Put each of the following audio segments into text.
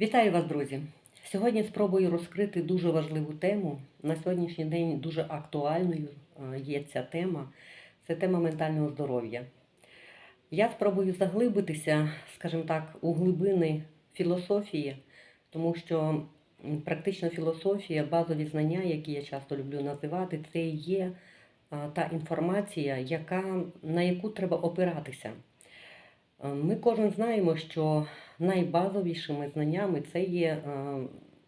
Вітаю вас, друзі! Сьогодні спробую розкрити дуже важливу тему. На сьогоднішній день дуже актуальною е, є ця тема. Це тема ментального здоров'я. Я спробую заглибитися, скажімо так, у глибини філософії, тому що практична філософія, базові знання, які я часто люблю називати, це є е, та інформація, яка, на яку треба опиратися. Е, Ми кожен знаємо, що найбазовішими знаннями це є, е,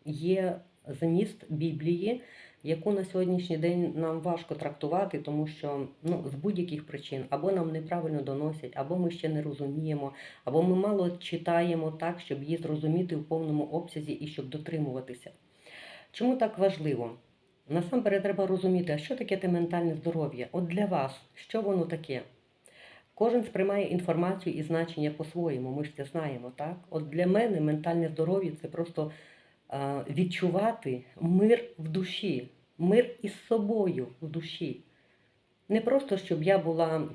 є зміст Біблії, яку на сьогоднішній день нам важко трактувати, тому що ну, з будь-яких причин або нам неправильно доносять, або ми ще не розуміємо, або ми мало читаємо так, щоб її зрозуміти в повному обсязі і щоб дотримуватися. Чому так важливо? Насамперед треба розуміти, а що таке те ментальне здоров'я? От для вас, що воно таке? Кожен сприймає інформацію і значення по-своєму, ми ж це знаємо, так? От для мене ментальне здоров'я це просто е, відчувати мир в душі, мир із собою в душі. Не просто, щоб я була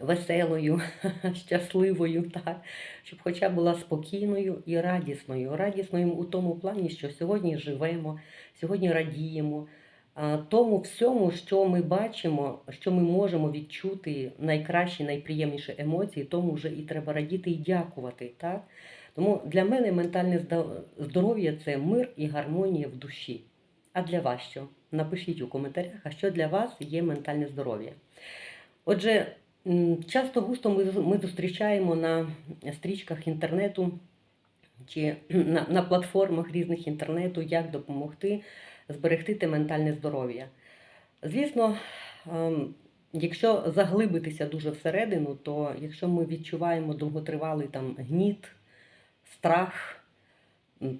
веселою, щасливою, так? щоб хоча була спокійною і радісною. Радісною у тому плані, що сьогодні живемо, сьогодні радіємо. А, Тому всьому, що ми бачимо, що ми можемо відчути найкращі, найприємніші емоції, тому вже і треба радіти і дякувати. Так? Тому для мене ментальне здоров'я це мир і гармонія в душі. А для вас що? Напишіть у коментарях, а що для вас є ментальне здоров'я. Отже, часто густо ми, ми зустрічаємо на стрічках інтернету чи на, на платформах різних інтернету, як допомогти зберегти те ментальне здоров'я. Звісно, ем, якщо заглибитися дуже всередину, то якщо ми відчуваємо довготривалий там гніт, страх,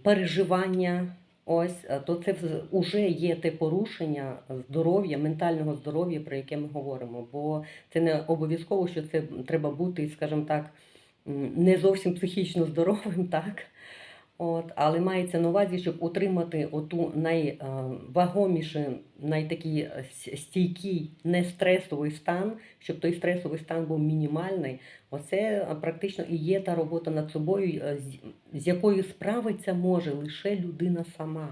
переживання, ось, е, то це вже є те порушення здоров'я, ментального здоров'я, про яке ми говоримо. Бо це не обов'язково, що це треба бути, скажімо так, не зовсім психічно здоровим, так? От, але мається на увазі, щоб утримати оту найвагоміший, найтакий е, стійкий, нестресовий стан, щоб той стресовий стан був мінімальний. Оце е, практично і є та робота над собою, е, з- якою справиться може лише людина сама.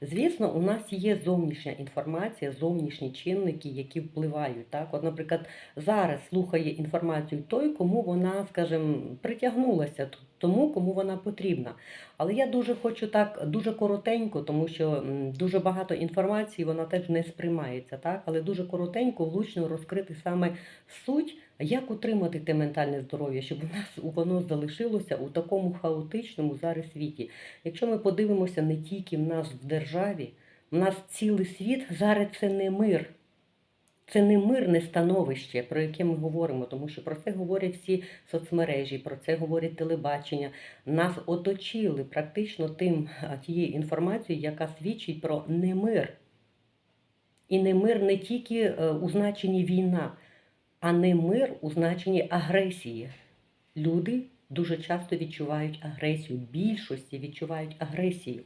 Звісно, у нас є зовнішня інформація, зовнішні чинники, які впливають. Так? От, наприклад, зараз слухає інформацію той, кому вона, скажімо, притягнулася, т- тому, кому вона потрібна. Але я дуже хочу так, дуже коротенько, тому що дуже багато інформації вона теж не сприймається, так? але дуже коротенько, влучно розкрити саме суть, як утримати те ментальне здоров'я, щоб у нас воно залишилося у такому хаотичному зараз світі. Якщо ми подивимося не тільки в нас в державі, в нас цілий світ зараз це не мир. Це не мирне становище, про яке ми говоримо, тому що про це говорять всі соцмережі, про це говорить телебачення. Нас оточили практично тим тією інформацією, яка свідчить про немир. І немир не тільки е, у значенні війна, а немир у значенні агресії. Люди дуже часто відчувають агресію, більшості відчувають агресію.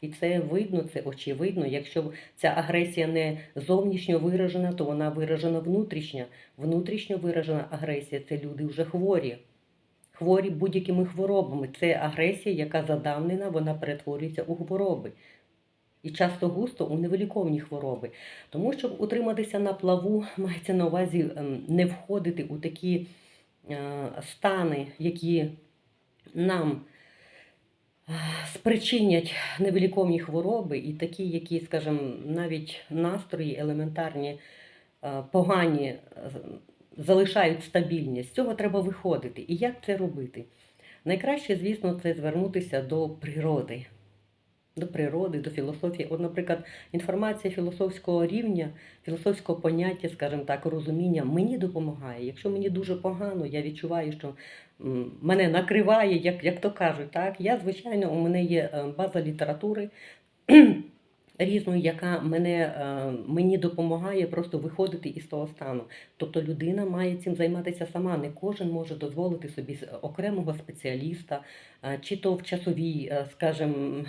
І це видно, це очевидно. Якщо ця агресія не зовнішньо виражена, то вона виражена внутрішньо. Внутрішньо виражена агресія це люди вже хворі. Хворі будь-якими хворобами. Це агресія, яка задавнена, вона перетворюється у хвороби. І часто густо у невиліковні хвороби. Тому, щоб утриматися на плаву, мається на увазі ем, не входити у такі стани, які нам е, спричинять невиліковні хвороби, і такі, які, скажімо, навіть настрої елементарні, е, погані, е, залишають стабільність. З цього треба виходити. І як це робити? Найкраще, звісно, це звернутися до природи. До природи, до філософії. От, наприклад, інформація філософського рівня, філософського поняття, скажімо так, розуміння мені допомагає. Якщо мені дуже погано, я відчуваю, що мене накриває, як, як то кажуть. Так? Я, звичайно, у мене є е, база літератури різної, яка мене, е, мені допомагає просто виходити із того стану. Тобто людина має цим займатися сама. Не кожен може дозволити собі окремого спеціаліста, е, чи то в часовій, е, скажімо,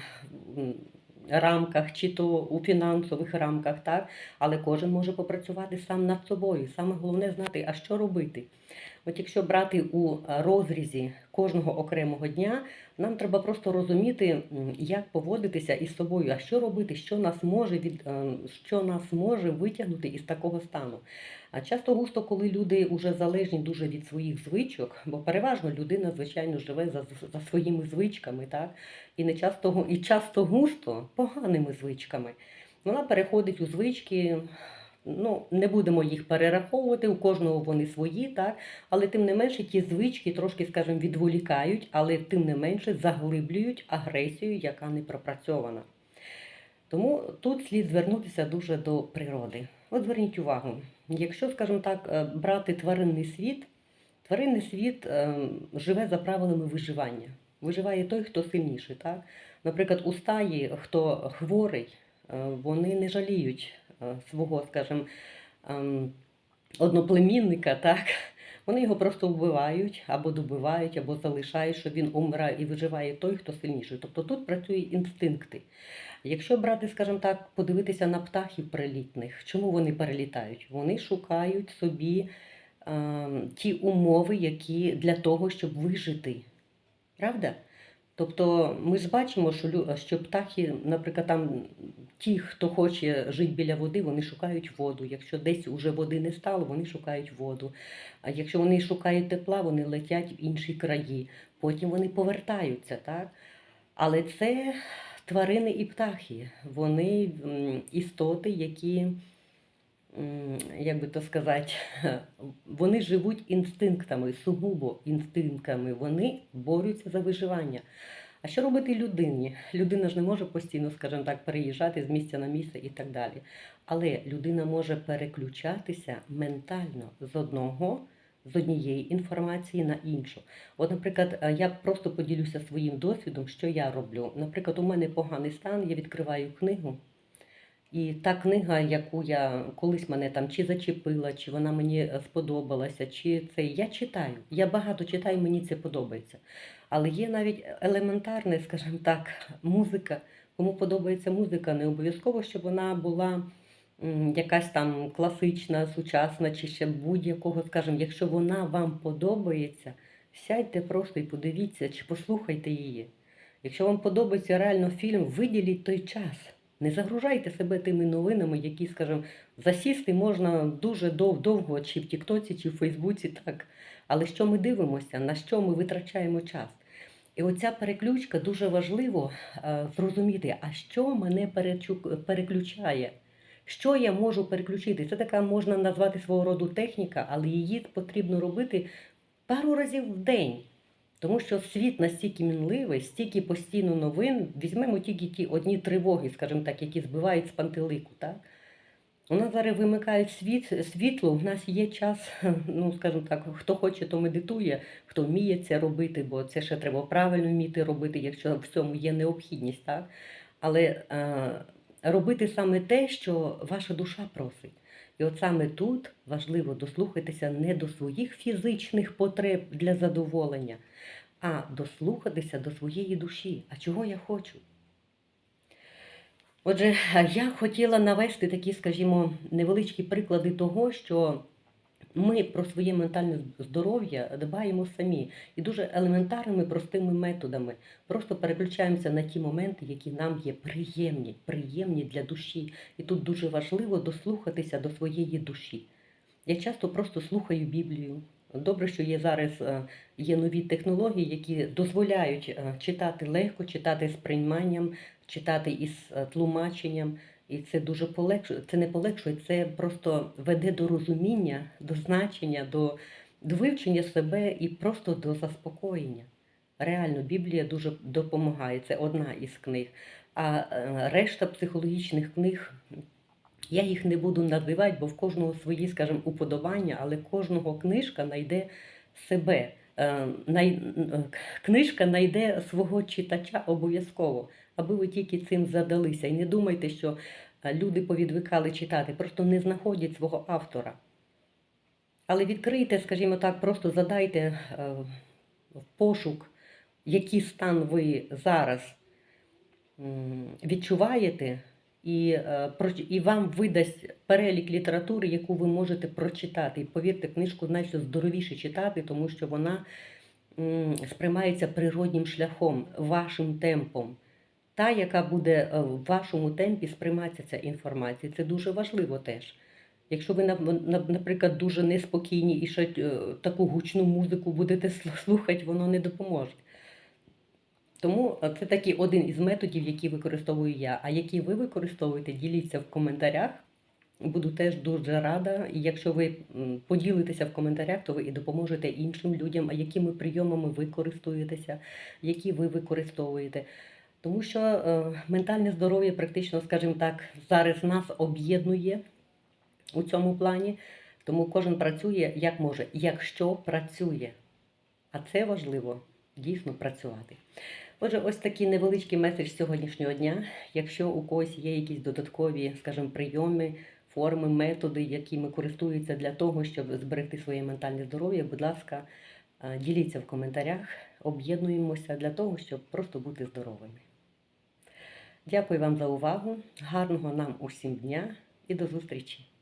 рамках, чи то у фінансових рамках, так? але кожен може попрацювати сам над собою. Саме головне знати, а що робити. От якщо брати у е, розрізі кожного окремого дня, нам треба просто розуміти, як поводитися із собою, а що робити, що нас може від е, що нас може витягнути із такого стану. А часто густо, коли люди вже залежні дуже від своїх звичок, бо переважно людина, звичайно, живе за, за своїми звичками, так? І не часто і часто густо поганими звичками. Вона переходить у звички. Ну, не будемо їх перераховувати, у кожного вони свої, так? але тим не менше ті звички трошки, скажімо, відволікають, але тим не менше заглиблюють агресію, яка не пропрацьована. Тому тут слід звернутися дуже до природи. От зверніть увагу, якщо, скажімо так, е, брати тваринний світ, тваринний світ е, живе за правилами виживання. Виживає той, хто сильніший. Так? Наприклад, у стаї, хто хворий, е, вони не жаліють свого, скажімо, ем, одноплемінника, так? Вони його просто вбивають або добивають, або залишають, щоб він умирає і виживає той, хто сильніший. Тобто тут працюють інстинкти. Якщо брати, скажімо так, подивитися на птахів прилітних, чому вони перелітають? Вони шукають собі е, ті умови, які для того, щоб вижити. Правда? Тобто ми ж бачимо, що, що птахи, наприклад, там ті, хто хоче жити біля води, вони шукають воду. Якщо десь уже води не стало, вони шукають воду. А якщо вони шукають тепла, вони летять в інші краї. Потім вони повертаються, так? Але це тварини і птахи. Вони істоти, які, як би то сказати, вони живуть інстинктами, сугубо інстинктами. Вони борються за виживання. А що робити людині? Людина ж не може постійно, скажімо так, переїжджати з місця на місце і так далі. Але людина може переключатися ментально з одного, з однієї інформації на іншу. От, наприклад, е, я просто поділюся своїм досвідом, що я роблю. Наприклад, у мене поганий стан, я відкриваю книгу. І та книга, яку я колись мене там чи зачепила, чи вона мені е, сподобалася, чи це я читаю. Я багато читаю, мені це подобається. Але є навіть елементарне, скажімо так, музика. Кому подобається музика, не обов'язково, щоб вона була якась там класична, сучасна, чи ще будь-якого, скажімо, якщо вона вам подобається, сядьте просто і подивіться, чи послухайте її. Якщо вам подобається реально фільм, виділіть той час. Не загружайте себе тими новинами, які, скажімо, засісти можна дуже дов- довго, чи в Тіктоці, чи в Фейсбуці, так. Але що ми дивимося, на що ми витрачаємо час? І оця переключка дуже важливо е, зрозуміти, а що мене переключає, що я можу переключити. Це така можна назвати свого роду техніка, але її потрібно робити пару разів в день. Тому що світ настільки мінливий, стільки постійно новин, візьмемо тільки ті одні тривоги, скажімо так, які збивають з пантелику. Так? У нас зараз вимикають світ, світло, у нас є час, ну скажімо так, хто хоче, то медитує, хто вміє це робити, бо це ще треба правильно вміти робити, якщо в цьому є необхідність. Так? Але е, робити саме те, що ваша душа просить. І от саме тут важливо дослухатися не до своїх фізичних потреб для задоволення, а дослухатися до своєї душі. А чого я хочу? Отже, я хотіла навести такі, скажімо, невеличкі приклади того, що ми про своє ментальне здоров'я дбаємо самі і дуже елементарними простими методами. Просто переключаємося на ті моменти, які нам є приємні, приємні для душі. І тут дуже важливо дослухатися до своєї душі. Я часто просто слухаю Біблію. Добре, що є зараз е, є нові технології, які дозволяють е, читати легко, читати з прийманням, читати із е, тлумаченням. І це дуже полегшує. Це не полегшує, це просто веде до розуміння, до значення, до, до вивчення себе і просто до заспокоєння. Реально, Біблія дуже допомагає. Це одна із книг. А е, решта психологічних книг, я їх не буду називати, бо в кожного свої, скажімо, уподобання, але кожного книжка знайде себе. Е, е, Книжка знайде свого читача обов'язково, аби ви тільки цим задалися. І не думайте, що е, люди повідвикали читати, просто не знаходять свого автора. Але відкрийте, скажімо так, просто задайте в пошук, який стан ви зараз відчуваєте, і, е, і вам видасть перелік літератури, яку ви можете прочитати. І повірте, книжку значно здоровіше читати, тому що вона сприймається природнім шляхом, вашим темпом. Та, яка буде е, в вашому темпі сприйматися ця інформація. Це дуже важливо теж. Якщо ви, на- на- наприклад, дуже неспокійні і ще е, таку гучну музику будете слухати, воно не допоможе. Тому е, це такий один із методів, які використовую я. А які ви використовуєте, діліться в коментарях. Буду теж дуже рада. І якщо ви поділитеся в коментарях, то ви і допоможете іншим людям, а якими прийомами ви користуєтеся, які ви використовуєте. Тому що е, ментальне здоров'я практично, скажімо так, зараз нас об'єднує у цьому плані. Тому кожен працює як може, якщо працює. А це важливо дійсно працювати. Отже, ось такий невеличкий меседж сьогоднішнього дня. Якщо у когось є якісь додаткові, скажімо, прийоми, форми, методи, якими користуються для того, щоб зберегти своє ментальне здоров'я, будь ласка, е, діліться в коментарях, об'єднуємося для того, щоб просто бути здоровими. Дякую вам за увагу, гарного нам усім дня і до зустрічі!